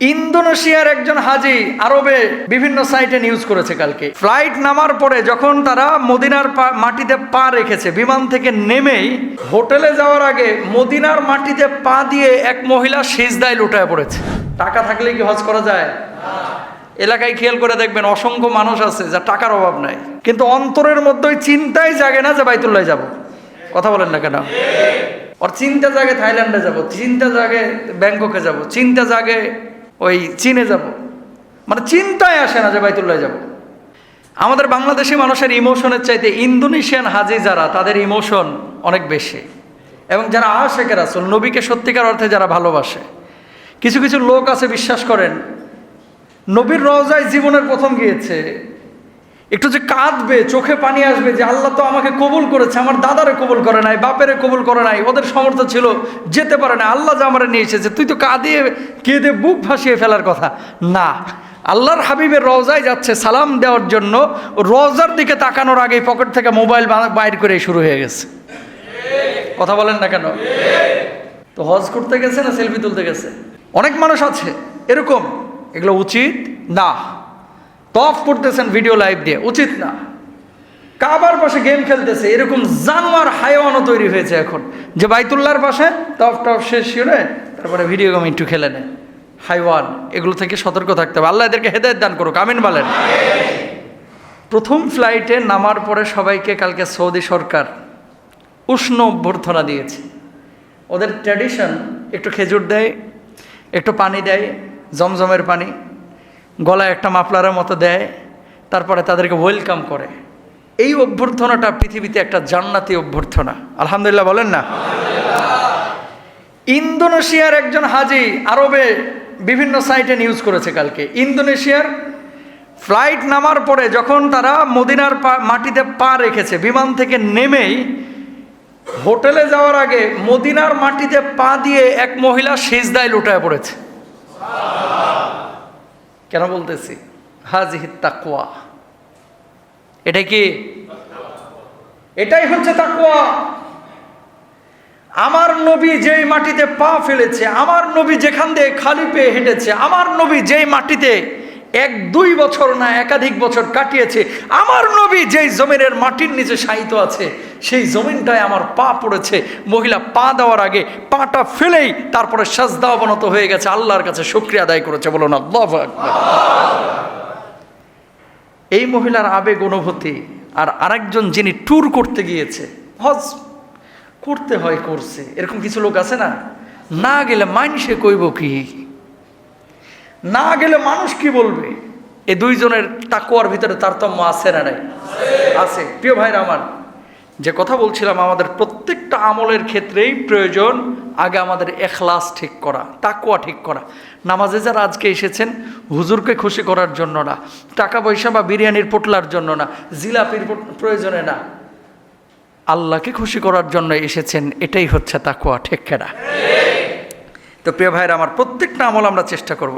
ইন্দোনেশিয়ার একজন হাজি আরবে বিভিন্ন সাইটে নিউজ করেছে কালকে। ফ্লাইট নামার পরে যখন তারা মদিনার মাটিতে পা রেখেছে বিমান থেকে নেমেই হোটেলে যাওয়ার আগে মদিনার মাটিতে পা দিয়ে এক মহিলা সিজদায় লুটায় পড়েছে। টাকা থাকলে কি হজ করা যায়? এলাকায় খেয়াল করে দেখবেন অসংখ্য মানুষ আছে যা টাকার অভাব নাই। কিন্তু অন্তরের মধ্যে ওই চিন্তাই জাগে না যে বাইতুল্লাহ যাব। কথা বলেন না কেন? ওর চিন্তা জাগে থাইল্যান্ডে যাব চিন্তা জাগে ব্যাংককে যাব চিন্তা জাগে ওই চীনে যাব। মানে চিন্তায় আসে না যে বাইতুল্লাহ যাব। আমাদের বাংলাদেশি মানুষের ইমোশনের চাইতে ইন্দোনেশিয়ান হাজি যারা, তাদের ইমোশন অনেক বেশি। এবং যারা আশেকের রাসুল, নবীকে সত্যিকার অর্থে যারা ভালোবাসে। কিছু কিছু লোক আছে, বিশ্বাস করেন, নবীর রজায় জীবনের প্রথম গিয়েছে একটু যে কাঁদবে, চোখে পানি আসবে যে আল্লাহ তো আমাকে কবুল করেছে, আমার দাদারে কবুল করে নাই, বাপেরে কবুল করে নাই, ওদের সমর্থ ছিল, যেতে পারে না, আল্লাহ যে আমার নিয়ে এসেছে, তুই তো কাঁদিয়ে কেঁদে বুক ভাসিয়ে ফেলার কথা। না, আল্লাহর হাবিবের রওজায় যাচ্ছে সালাম দেওয়ার জন্য, রওজার দিকে তাকানোর আগেই পকেট থেকে মোবাইল বাইর করে শুরু হয়ে গেছে। কথা বলেন না কেন? তো হজ করতে গেছে না সেলফি তুলতে গেছে? অনেক মানুষ আছে, এরকম। এগুলো উচিত? না। তফ করতেছেন ভিডিও লাইভ দিয়ে, উচিত না। কাবার পাশে গেম খেলতেছে, এরকম জানোয়ার, হাইওয়ানও তৈরি হয়েছে এখন। যে বাইতুল্লাহর পাশে তফ, টফ শেষ করে তারপরে ভিডিও গেম একটু খেলে নেয়। হাইওয়ান, এগুলো থেকে সতর্ক থাকতে হবে। আল্লাহ এদেরকে হেদায়ত দান করুক, আমিন বলেন। প্রথম ফ্লাইটে নামার পরে সবাইকে কালকে সৌদি সরকার উষ্ণ অভ্যর্থনা দিয়েছে। ওদের ট্র্যাডিশন একটু খেজুর দেয়, একটু পানি দেয়, জমজমের পানি। গলায় একটা মাফলারের মতো দেয়, তারপরে তাদেরকে ওয়েলকাম করে। এই অভ্যর্থনাটা পৃথিবীতে একটা জান্নাতি অভ্যর্থনা। আলহামদুলিল্লাহ বলেন না? ইন্দোনেশিয়ার একজন হাজি আরবে বিভিন্ন সাইটে নিউজ করেছে কালকে। ইন্দোনেশিয়ার ফ্লাইট নামার পরে যখন তারা মদিনার মাটিতে পা রেখেছে, বিমান থেকে নেমেই, হোটেলে যাওয়ার আগে মদিনার মাটিতে পা দিয়ে এক মহিলা সিজদায় লুটায় পড়েছে। কেন বলতেছি? হাজিহিত তাকুয়া এটা কি? এটাই হচ্ছে তাকুয়া আমার নবী যেই মাটিতে পা ফেলেছে, আমার নবী যেখান দিয়ে খালি পেয়ে হেঁটেছে, আমার নবী যেই মাটিতে এক দুই বছর না একাধিক বছর কাটিয়েছে। আমার নবী যেই জমিনের মাটির নিচে শায়িত আছে, সেই জমিনটায় আমার পা পড়েছে। মহিলা পা দেওয়ার আগে পাটা ফেলেই তারপরে সাজদা অবনত হয়ে গেছে। আল্লাহর কাছে শুক্রিয়া আদায় করেছে। বলুন, আল্লাহ এই মহিলার আবেগ অনুভূতি আর আরেকজন যিনি ট্যুর করতে গিয়েছে, হজ করতে হয় করছে এরকম কিছু লোক আছে না? না গেলে মানুষে কইব কি? না গেলে মানুষ কি বলবে? এই দুইজনের তাকুয়ার ভিতরে তারতম্য আছে না নাই? আছে। প্রিয় ভাইরা আমার, যে কথা বলছিলাম, আমাদের প্রত্যেকটা আমলের ক্ষেত্রেই প্রয়োজন আগে আমাদের এখলাস ঠিক করা তাকুয়া ঠিক করা। নামাজে যারা আজকে এসেছেন, হুজুরকে খুশি করার জন্য না টাকা পয়সা বা বিরিয়ানির পোটলার জন্য না, জিলাপির প্রয়োজনে না, আল্লাহকে খুশি করার জন্য এসেছেন, এটাই হচ্ছে তাকুয়া ঠিক তো প্রিয় ভাইয়েরা আমার প্রত্যেকটা আমল আমরা চেষ্টা করব।